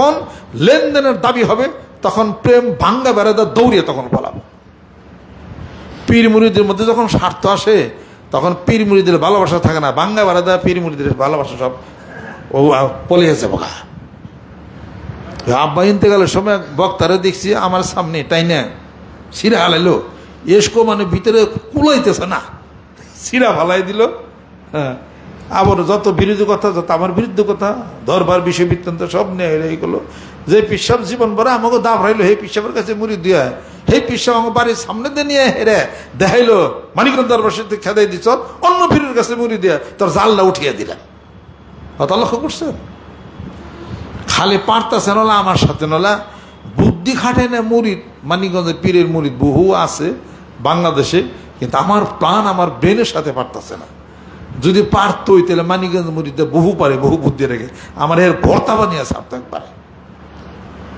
যখন লেনদেনের দাবি হবে, তখন প্রেম ভাঙ্গা বেড়াদা দৌড়িয়ে তখন বলাবো পীর মুড়িদের মধ্যে যখন স্বার্থ আসে, তখন পীর মুড়িদের ভালোবাসা থাকে না। বাঙ্গা বেড়াদা পীর মুড়িদের ভালোবাসা সব ও পলিয়েছে বোকা। আব্বা ইন্তেকালের সময় বক্তারে দেখছি, আমার সামনে তাই না সিরা হালাইলো। এসকো মানে ভিতরে কুলাইতেছে না। সিরা ফালাই দিল হ্যাঁ। আবার যত বিরোধী কথা, যত আমার বিরুদ্ধে কথা, দরবার, বিষয় বৃত্তান্ত, সব নিয়ে এইগুলো যে পিসাব জীবন ভরে আমাকে দাম রাইলো হে পিসাবের কাছে মুড়ি দিয়া। হে পিসাব আমার বাড়ির সামনে দিয়ে নিয়ে হেরে, দেখাইলো, মানিকগঞ্জ দরবার সাথে খেদাই দিছ, অন্য পীরের কাছে মুড়ি দিয়া তোর জালটা উঠিয়ে দিলাম। অত লক্ষ্য করছেন? খালি পারতেছে নলা আমার সাথে নলা বুদ্ধি খাটে না মুরিদ মানিকগঞ্জের পীরের মুরিদ বহু আছে, বাংলাদেশে, কিন্তু আমার প্রাণ আমার ব্রেনের সাথে পারতেছে না। যদি পারতই, তাহলে মানিকগঞ্জ মুরিদে বহু পারে, বহু বুদ্ধি রেখে। আমার এর ভর্তা বানিয়ে ছাড়তে পারে।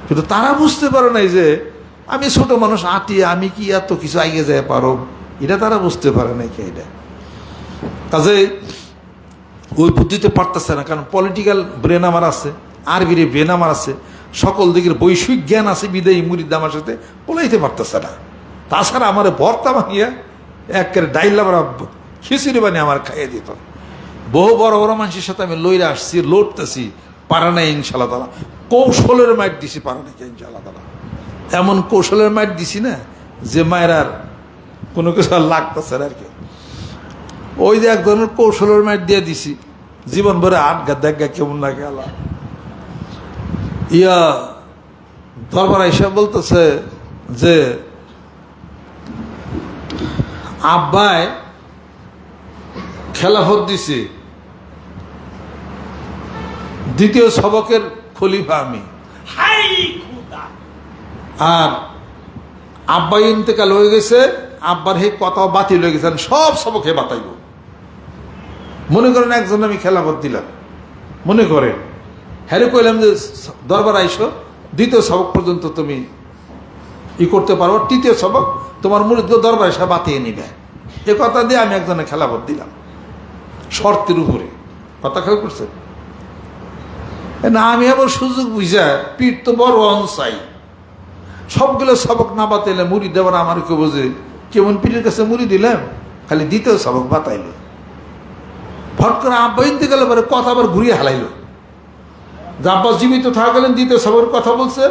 কিন্তু তারা বুঝতে পারে নাই যে, আমি ছোট মানুষ, আটি, আমি কি এত কিছু আগে যায় পারো? এটা তারা বুঝতে পারে নাই কি এটা। কাজে, ওই বুদ্ধিতে পারতেছে না, কারণ পলিটিক্যাল ব্রেন আমার আছে, আরবির ব্রেন আমার আছে, সকল দিকের বৈষয়িক জ্ঞান আছে, বিদায়ী মুরিদ আমার সাথে পলাইতে পারতেছে না। তাছাড়া আমার ভর্তা বানিয়ে একের ডাইলা আমার খিচুড়ি বানিয়ে আমার খাইয়ে দিত। বহু বড় বড় মানুষের সাথে আমি লইরে আসছি, লড়তেছি, পারা নাই ইনশাল্লাহ তালা কৌশলের মাইট দিছি, পারা নাই ইনশাল্লাহ তালা এমন কৌশলের মাইট দিছি না যে মায়ের আর কোনো কিছু আর লাগতেছে আর কি। ওই যে এক ধরনের কৌশলের মাইট দিয়ে দিছি। জীবন ভরে আটগা দেখা কেমন লাগে আল্লাহ। ইয়া, দরবার আইসা বলতেছে যে আব্বায় খেলাফত দিছে। দ্বিতীয় সবকের খলিফা আমি। আর আব্বা ইন্তেকাল হয়ে গেছে আব্বার হে কথা বাতিল হয়ে গেছে আমি সব সবকে বাতাইব। মনে করেন একজন আমি খেলাফত দিলাম। মনে করেন। হ্যারে কইলাম যে দরবার আইসো দ্বিতীয় সবক পর্যন্ত তুমি ই করতে পারো তৃতীয় সবক তোমার মুরিদ দরবার এসে বাতিয়ে নিবে। এ কথা দিয়ে আমি একজনের খেলাফত দিলাম। শর্তের উপরে। কথা খেয়াল করছেন? না, আমি আবার সুযোগ বুঝা পীর তো বড় অনসাই সবগুলো সবক না বাতাইলে মুড়ি দেওয়ার আমার কেউ বোঝে। কেমন পীরের কাছে মুড়ি দিলাম খালি দ্বিতীয় সবক বাতাইল। ফট করে আব্বা ইনতে গেলে, পরে কথা আবার ঘুরিয়ে হালাইলো। আব্বা জীবিত থাকা গেলেন, দ্বিতীয় সবকের কথা বলছে।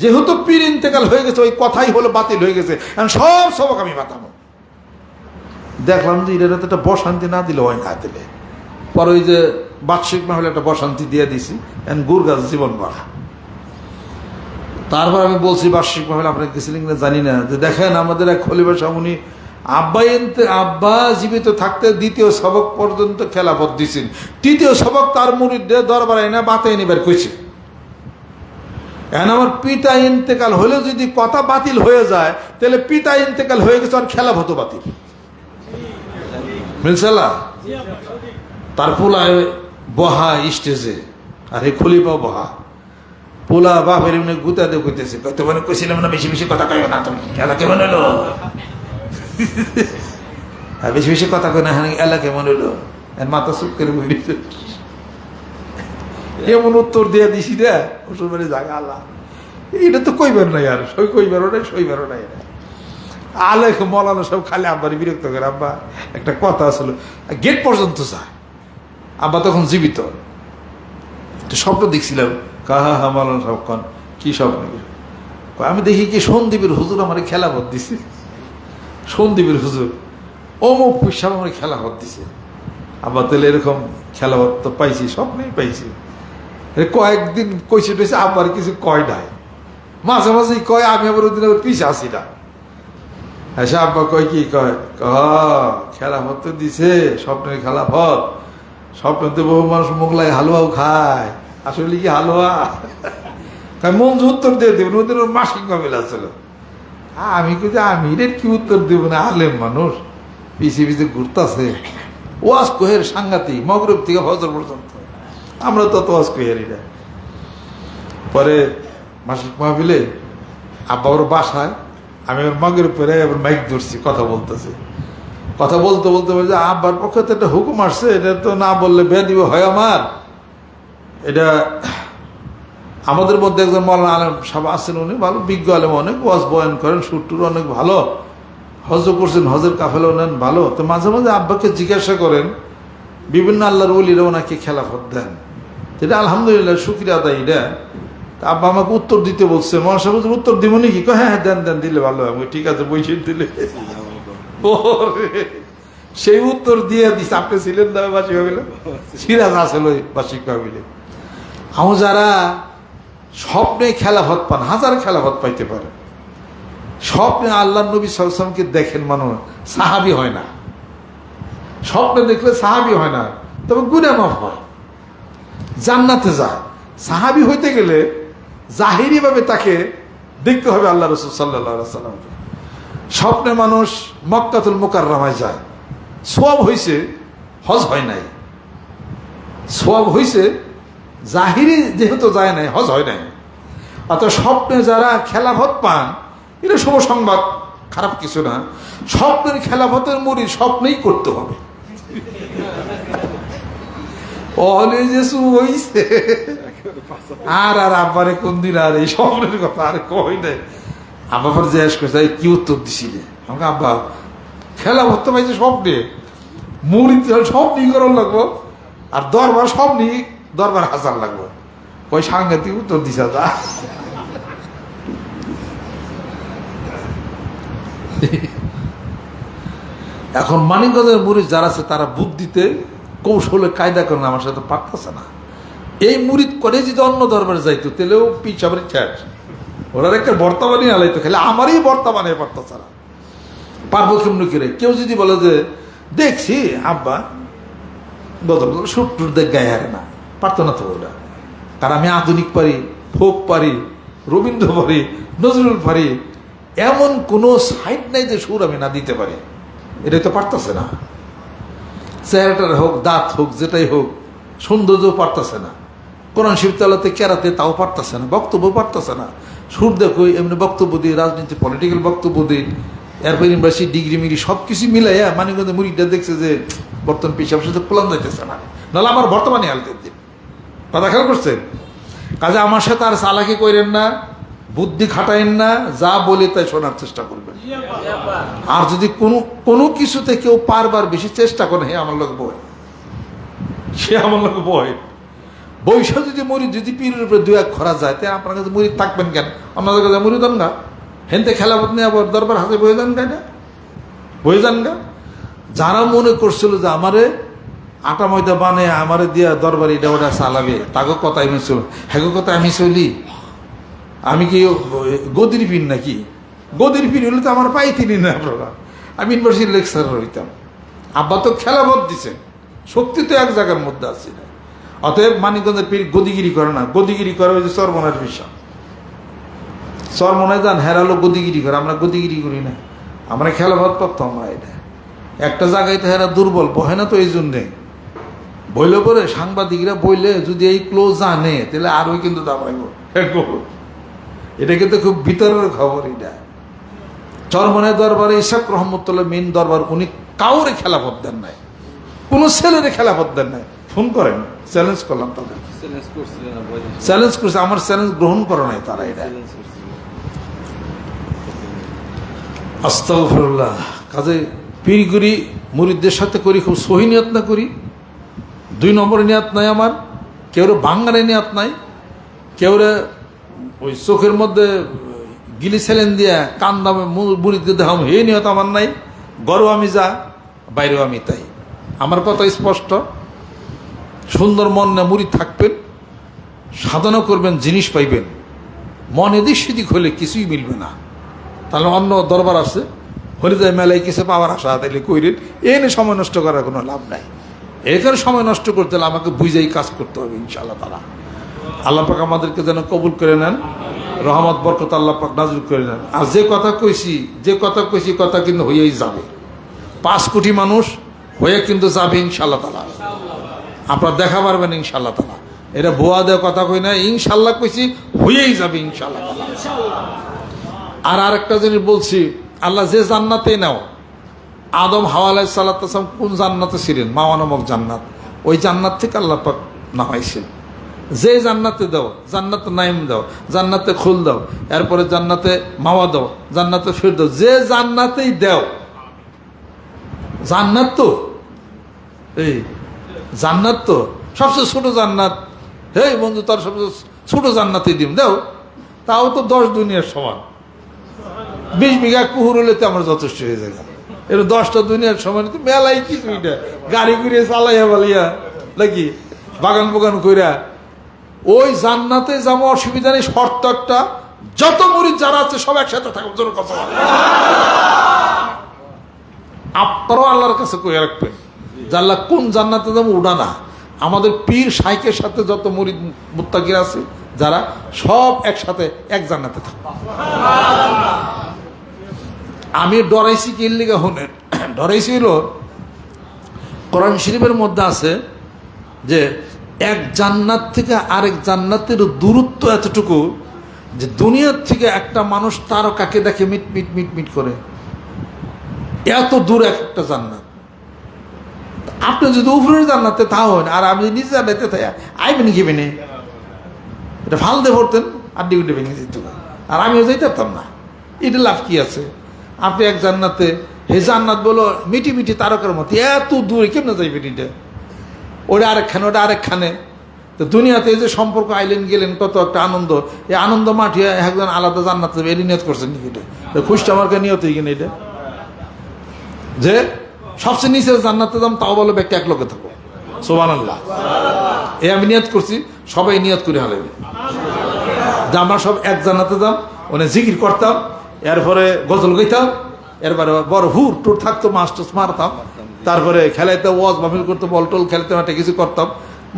যেহেতু পীর ইন্তেকাল হয়ে গেছে, ওই কথাই হলো বাতিল হয়ে গেছে। সব সবক আমি বাতাবো। দেখলাম যে এরা তো একটা বসান্তি না দিলে হয় না দিলে পরে ওই যে বার্ষিক মহলে একটা বসান্তি দিয়ে দিছি এখন গুড় গাছ জীবন বাড়া তারপর আমি বলছি, বার্ষিক মহলে আপনার গেছিলেন না জানি না। যে দেখেন, আমাদের এক খলিফা সামুনি আব্বা এনতে, আব্বা জীবিত থাকতে দ্বিতীয় সবক পর্যন্ত খেলাপথ দিছেন। তৃতীয় সবক তার মুরিদে দরবার এনে বাতায় নিবার কইছে। এখন আমার পিতা ইন্তেকাল হলে যদি কথা বাতিল হয়ে যায়, তাহলে পিতা ইন্তেকাল হয়ে গেছে আর খেলা হতো বাতিল। মিলসালা তার পোলায় বহা স্টেজে, আর এই খলিফা বহা। পোলা বাপের এমনি গুতা দিয়ে কইতেছে কত মানে কইছিলাম না বেশি বেশি কথা কইও না তুমি? এলা কেমন হলো আর বেশি বেশি কথা কই না হ্যাঁ এলা কেমন হলো মাথা চুপ করে বই এমন উত্তর দিয়ে দিছি রে ওষুধ মানে জাগা আল্লাহ। এটা তো কইবার নাই আর, সই কইবারও নাই, সইবারও নাই। আলেখ মলানো সব খালি আব্বার বিরক্ত করে, আব্বা, একটা কথা আসলো গেট পর্যন্ত যায়, আব্বা তখন জীবিত। স্বপ্ন দেখছিলাম কাহা হা মালানো সব কন, কি স্বপ্ন? আমি দেখি কি সন্দীপের হুজুর আমার খেলা ভর দিছে। সন্দীপের হুজুর, অমুক পয়সা আমার খেলা ভর দিছে। আবার তাহলে এরকম খেলা ভর তো পাইছি, স্বপ্নেই পাইছি। কয়েকদিন কইছে টইছে আবার কিছু কয় নাই। মাঝে মাঝেই কয়, আমি আবার ওই দিন আবার পিছে আসি না। এসে আব্বা কয় কি? কয় কহ খেলা তো দিছে, স্বপ্নের খেলা ভর স্বপ্নতে বহু মানুষ মোগলাই হালুয়াও খায়। আসলে কি হালুয়া? তাই যে উত্তর দিয়ে দেবেন, ওদের মাসিক মামিলা ছিল আমি কিন্তু আমি এর কি উত্তর দেবো না? আলেম মানুষ। পিছিয়ে পিছিয়ে ঘুরতেছে। ওয়াজ কোহের সাংঘাতিক, মগরব থেকে ফজর পর্যন্ত। আমরা তত ওয়াজ কোহেরি না। পরে মাসিক মাহফিলে আব্বা ওর বাসায় আমি ওর মগের পরে এবার মাইক ধরছি, কথা বলতেছি। কথা বলতে বলতে বলছে আব্বার পক্ষে তো একটা হুকুম আসছে, এটা তো না বললে বে দিব, হয় আমার। এটা আমাদের মধ্যে একজন মৌলানা আলম সাহেব আছেন উনি, ভালো, বিজ্ঞ আলম অনেক, ওয়াজ বয়ন করেন, সুরটুর অনেক ভালো। হজ করছেন হজের কাফেলা নেন ভালো। তো মাঝে মাঝে আব্বাকে জিজ্ঞাসা করেন, বিভিন্ন আল্লাহর ওলিরা ওনাকে খেলাফত দেন। এটা আলহামদুলিল্লাহ, শুক্রিয়া আদায় এটা। আব্বা আমাকে উত্তর দিতে বলছে। বলছে, উত্তর দিব নাকি? হ্যাঁ হ্যাঁ দেন দেন দিলে ভালো আমি, ঠিক আছে বইসে দিলে। সেই উত্তর দিয়ে দিস আপনি ছিলেন না বাসী ভাবিলে সিরাজ আসলে বাসী ভাবিলে আমার যারা স্বপ্নে খেলাফত পান হাজার খেলাফত পাইতে পারে। স্বপ্নে আল্লাহ নবী সালামকে দেখেন মানুষ সাহাবি হয় না। স্বপ্নে দেখলে সাহাবি হয় না তবে গুনামাফ হয়। জান্নাতে যায় সাহাবি হইতে গেলে জাহিরি ভাবে তাকে দেখতে হবে আল্লাহ রসুল সাল্লাহ সাল্লামকে স্বপ্নে মানুষ মক্কাতুল মোকাররামায় যায়। সব হইছে, হজ হয় নাই। সব হইছে, জাহিরি যেহেতু যায় নাই, হজ হয় নাই। অত স্বপ্নে যারা খেলাফত পান, এটা শুভ সংবাদ, খারাপ কিছু না। স্বপ্নের খেলাফতের মুড়ি স্বপ্নেই করতে হবে। অহলে যেসু হইছে। আর আর আব্বারে কোন দিন আর এই স্বপ্নের কথা আর কই নাই। আব্বার জিজ্ঞেস করছে কি উত্তর দিছিলে? আমাকে আব্বা, খেলা পাইছে স্বপ্নে। স্বপ্নই লাগবো। আর দরবার স্বপ্নই দরবার হাজার লাগবো। ওই সাংঘাতিক উত্তর দিছে এখন মানিকগঞ্জের মুড়ি যারা আছে, তারা বুদ্ধিতে, কৌশলে কায়দা করেন আমার সাথে পারতেছে না। এই মুড়িদ করে যদি অন্য দরবারে যাইতো, তাহলেও পিছাবারি ঠেস ওরা একটা বর্তমানই আলাইতো খেলে আমারই বর্তমানে পারতেছে না পারব কেমনি করে, কেউ যদি বলে যে, দেখছি, আব্বা বদল সুট্টুর দেখ গায়ে হারে না পারতো না তো ওরা কারণ আমি আধুনিক পারি ফোক পারি, রবীন্দ্র পারি, নজরুল পারি, এমন কোনো সাইড নাই যে সুর আমি না দিতে পারি। এটাই তো পারতেছে না। চেহারাটার হোক, দাঁত হোক, যেটাই হোক, সৌন্দর্য পারতেছে না। কোরআন শিবতলাতে কেরাতে তাও পারতেছে না, বক্তব্য পারতেছে না। সুর দেখো, এমনি বক্তব্য দিয়ে রাজনীতি পলিটিক্যাল বক্তব্য দিই, এরপর ইউনিভার্সিটি ডিগ্রি মিগ্রি সব কিছু মিলাইয়া মানিগঞ্জ মুড়িটা দেখছে যে, বর্তমান পেশাব সাথে কোলাম যাইতেছে না। নাহলে আমার বর্তমানে আলতে দিন কথা খেয়াল করছেন কাজে আমার সাথে আর চালাকি করেন না, বুদ্ধি খাটাইন না, যা বলে তাই শোনার চেষ্টা করবেন। আর যদি কোনো কোনো কিছুতে কেউ পারবার বেশি চেষ্টা করে, হে আমার লোক বয়। সে আমার লোক বয়। বৈশা যদি মরি, যদি পীরের উপরে দু এক খরা যায় তাই আপনার কাছে মরি থাকবেন কেন? আপনাদের কাছে মরি দেন না। হেনতে খেলাপত নিয়ে আবার দরবার হাতে বয়ে যান গাইনা বয়ে যান গা যারা মনে করছিল যে আমারে আটা ময়দা বানে আমারে দিয়া দরবার এটা ওটা চালাবে, তাকে কথা আমি চল হ্যাগো কথা আমি চলি আমি কি গদির পিন নাকি? গদির পিন হলে তো আমার পাইতিনি না আপনারা। আমি ইউনিভার্সিটির লেকচারার হইতাম। আব্বা তো খেলাবত দিছেন। শক্তি তো এক জায়গার মধ্যে আছে না। অতএব মানিকগঞ্জের পীর গদিগিরি করে না। গদিগিরি করে ওই যে চরমনের বিষয়। চরমনে যান, হেরালো গদিগিরি করে। আমরা গদিগিরি করি না। আমরা খেলাবত পারতাম আমরা এটা। একটা জায়গায় তো হেরা দুর্বল, বহে না তো এই জন্যে। বইলে পরে সাংবাদিকরা বইলে যদি এই ক্লোজ জানে, তাহলে আরোই কিন্তু দাবাইব এটা কিন্তু খুব ভিতরের খবর এটা। চরমনের দরবারে ইসাক রহমতুল্লাহ মেন দরবার, উনি কাউরে খেলাফত দেন নাই। কোনো ছেলেরে খেলাফত দেন নাই। ফোন করেন চ্যালেঞ্জ করলাম তাদের। চ্যালেঞ্জ করছে আমার চ্যালেঞ্জ গ্রহণ করে নাই তারা এটা। করছিলেন কাজে পীর করি মুরিদদের সাথে করি খুব সহি নিয়ত না করি। দুই নম্বরে নিয়াত নাই আমার কেউ বাঙ্গারে নিয়াত নাই কেউ ওই চোখের মধ্যে গিলি সেলেন দিয়া কান দামে মুড়িতে দেখাম হে নিয়ত আমার নাই গরু আমি যা বাইরেও আমি তাই। আমার কথা স্পষ্ট। সুন্দর মন না মুড়ি থাকবেন, সাধনা করবেন, জিনিস পাইবেন। মন এদিক সেদিক হলে কিছুই মিলবে না। তাহলে অন্য দরবার আছে হলে যায় মেলায় কিছু পাওয়ার আশা তাইলে কইরেন, এনে সময় নষ্ট করার কোনো লাভ নাই। এখানে সময় নষ্ট করতে হলে আমাকে বুঝেই কাজ করতে হবে, ইনশাআল্লাহ তারা আল্লাহ পাক আমাদেরকে যেন কবুল করে নেন, রহমত, বরকত আল্লাহ পাক নাজুল করে নেন। আর যে কথা কইছি, যে কথা কইছি, কথা কিন্তু হয়েই যাবে। পাঁচ কোটি মানুষ হয়ে কিন্তু যাবে, ইনশাআল্লাহ তালা আপনার দেখা পারবেন ইনশাআল্লাহ তালা এটা বোয়া দেওয়া কথা কই না ইনশাল্লাহ কইছি হয়েই যাবে ইনশাল্লাহ তালা আর আরেকটা জিনিস বলছি, আল্লাহ যে জান্নাতে নাও, আদম হাওয়ালাই সাল্লাম কোন জান্নাতে ছিলেন? মাওয়া নামক জান্নাত। ওই জান্নাত থেকে আল্লাহ পাক নামাইছেন। যে জান্নাতে দাও, জান্নাতে নাইম দাও, জান্নাতে খুল দাও, এরপরে জান্নাতে মাওয়া দাও, জান্নাতে ফির দাও, যে জান্নাতেই দাও। জান্নাত তো, এই জান্নাত তো? সবচেয়ে ছোট জান্নাত। হে বন্ধু, তার সবচেয়ে ছোট জান্নাতই দিম। দাও। তাও তো দশ দুনিয়ার সমান। বিশ বিঘা কুহুর হলে তো আমার যথেষ্ট হয়ে যাবে এটা দশটা দুনিয়ার সমান তো মেলাই কি তুইটা গাড়ি ঘুরে চালাইয়া বালিয়া, নাকি? বাগান বাগান কইরা। ওই জান্নাতে যাব অসুবিধা নেই, শর্ত একটা, যত মরিদ যারা আছে সব একসাথে থাকব জোর কথা। আপনারাও আল্লাহর কাছে কয়ে রাখবেন। আল্লাহ কোন জান্নাতে যাব ওটা না। আমাদের পীর সাইকের সাথে যত মরিদ মুত্তাকির আছে, যারা সব একসাথে এক জান্নাতে থাকবে। আমি ডরাইছি কি লিগে হলেন ডরাইছি হলো কোরআন শরীফের মধ্যে আছে যে এক জান্নাত থেকে আরেক জান্নাতের দূরত্ব এতটুকু যে দুনিয়ার থেকে একটা মানুষ তারকাকে দেখে মিট মিট মিট মিট করে? এত দূর এক একটা জান্নাত। আপনি যদি উপরের জান্নাতে তা হন, আর আমি নিচে জান্নাতে থাকি আইবেন গিবেন এটা ফাল দিয়ে ভরতেন আড্ডি গুড্ডি ভেঙে যেত। আর আমিও যাইতে পারতাম না। এটা লাভ কি আছে? আপনি এক জান্নাতে, হে জান্নাত বলো মিটি মিটি তারকার মতো, এত দূরে কেমনে যাইবেন এটা? ওটা আরেকখানে ওটা আরেকখানে। তো দুনিয়াতে এই যে সম্পর্ক আইলেন, গেলেন, কত একটা আনন্দ। এই আনন্দ মাঠিয়ে একজন আলাদা জান্নাত নিয়ত করছেন নাকি এটা? খুশটা আমার নিয়ত গেলে এটা। যে সবচেয়ে নিচে জান্নাতে দাম তাও বলো ব্যক্তি এক লোকে থাকো। সোবান আল্লাহ এ আমি নিয়ত করছি, সবাই নিয়ত করে হালাবে যে আমরা সব এক জান্নাতে দাম ওনে জিকির করতাম, এরপরে গজল গাইতাম, এরপরে বড় হুর টুর থাকতো, মাছ টাছ মারতাম, তারপরে খেলাইতে ওয়াজ মাহফিল করতো, বল টল খেলতে মাঠে কিছু করতাম।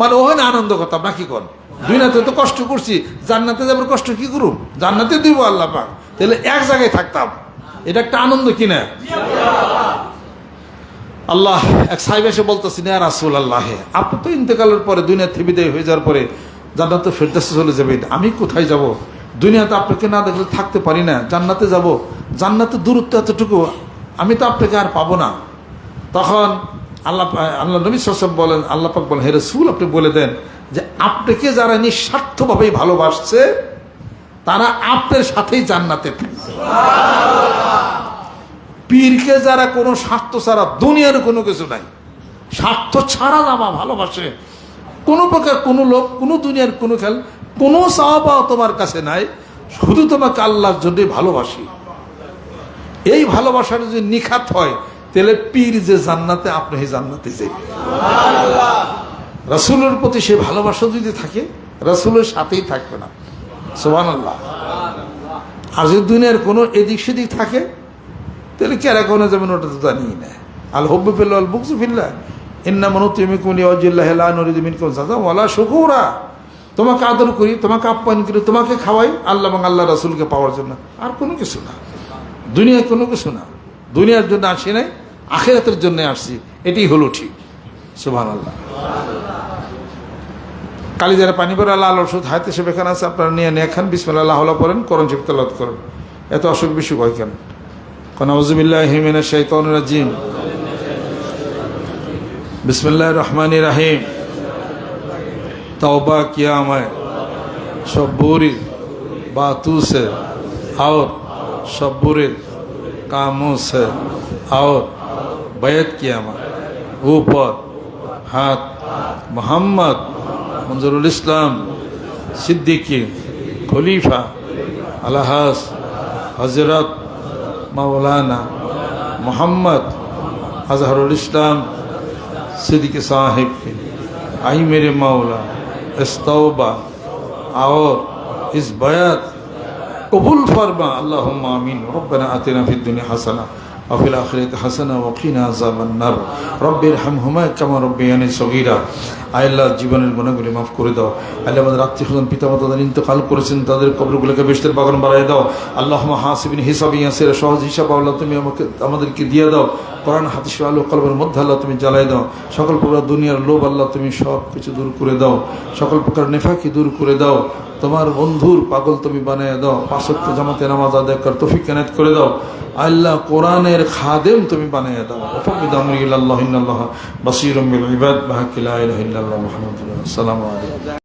মানে ওখানে আনন্দ করতাম না কি কর দুনিয়াতে তো কষ্ট করছি, জান্নাতে যাবার কষ্ট কি করুম? জান্নাতে দিব আল্লাহ পাক, তাহলে এক জায়গায় থাকতাম। এটা একটা আনন্দ কিনা? আল্লাহ, এক সাহেব এসে বলতেছি না রাসুল আল্লাহ আপনি তো ইন্তেকালের পরে দুনিয়া বিদায় হয়ে যাওয়ার পরে জান্নাতে ফেরদাসে চলে যাবেন। আমি কোথায় যাব? দুনিয়াতে আপনাকে না দেখলে থাকতে পারি না, জান্নাতে যাব। জান্নাতে দূরত্ব এতটুকু, আমি তো আপনাকে আর পাবো না। তখন আল্লাহ আল্লাহ নবী সব বলেন, আল্লাহ পাক বলেন, হে রসুল, আপনি বলে দেন যে আপনাকে যারা নিঃস্বার্থভাবেই ভালোবাসছে, তারা আপনার সাথেই জান্নাতে থাকবে। পীরকে যারা কোনো স্বার্থ ছাড়া দুনিয়ার কোনো কিছু নাই, স্বার্থ ছাড়া যাবা ভালোবাসে। কোনো প্রকার কোনো লোক কোনো দুনিয়ার কোনো খেল, কোনো চাওয়া তোমার কাছে নাই, শুধু তোমাকে আল্লাহর জন্য ভালোবাসি। এই ভালোবাসাটা যদি নিখাত হয়, তাহলে পীর যে জান্নাতে, আপনি সেই জান্নাতে যাই রাসুলের প্রতি সে ভালোবাসা যদি থাকে, রাসুলের সাথেই থাকবে না। সোহান আল্লাহ আর যদি দুনিয়ার কোনো এদিক সেদিক থাকে তাহলে কেরা কোনো যাবেন ওটা তো জানি না। আল হব্বু ফিল্লা আল বুকসু ফিল্লা ইন্না মনু তুমি কুনি অজিল্লাহ নরিদ মিন কোন সাজা ওয়ালা শুকুরা। তোমাকে আদর করি, তোমাকে আপ্যায়ন করি, তোমাকে খাওয়াই আল্লাহ এবং আল্লাহ রাসুলকে পাওয়ার জন্য। আর কোনো কিছু না। দুনিয়ায় কোনো কিছু না। দুনিয়ার জন্য আসি নাই, আখেরাতের জন্য আসছি। এটাই হলো ঠিক। সুবহান আল্লাহ কালি যারা পানি পরে আল্লাহ ওষুধ হাতে সে বেখান আছে, আপনারা নিয়ে নিয়ে খান। বিসমিল্লাহ, আল্লাহ পড়েন করণ তেলাওয়াত করেন। এত অসুখ বিসুখ হয় কেন? কোন আউজুবিল্লাহ হিমিনা শাইতান রাজিম বিসমিল্লাহ রহমান রাহিম तौबा किया मैं सब बुरी बातों से और सब बुरे कामों से और बैत किया मैं ऊपर हाथ मोहम्मद मंजरुल इस्लाम सिद्दीकी खलीफा अलहास हजरत মাওলানা মোহাম্মদ আজহারুল ইসলাম সিদ্দিক সাহেবকে আই মেরে মাওলা ইস্তবা اور اس بیعت قبول فرما۔ اللهم آمین۔ ربنا آتنا في الدنيا حسنه وفي الآخرة حسنة وقنا عذاب النار۔ رب ارحمهما كما ربياني صغيرا কামা রব্বিয়ানি সগীরা আয় আল্লাহ, জীবনের গুণাগুলি মাফ করে দাও। আল্লাহ আমাদের আত্মীয় স্বজন পিতা মাতা তাদের ইন্তকাল করেছেন, তাদের কবরগুলোকে বেশতের বাগান বাড়াই দাও। আল্লাহ হাসিবিন হিসাব ইয়াসের, সহজ হিসাব আল্লাহ তুমি আমাকে, আমাদেরকে দিয়ে দাও। কোরআন হাতিস আলু কলমের মধ্যে আল্লাহ তুমি জ্বালাই দাও। সকল প্রকার দুনিয়ার লোভ আল্লাহ তুমি সব কিছু দূর করে দাও। সকল প্রকার নেফাকি দূর করে দাও। তোমার বন্ধুর পাগল তুমি বানিয়ে দাও পাশত্য জামাতে নামাজ আদায় কর, তফিক কেনাত করে দাও। আল্লাহ কোরআনের খাদেম তুমি বানিয়ে দাও। বাসির আলাইকুম।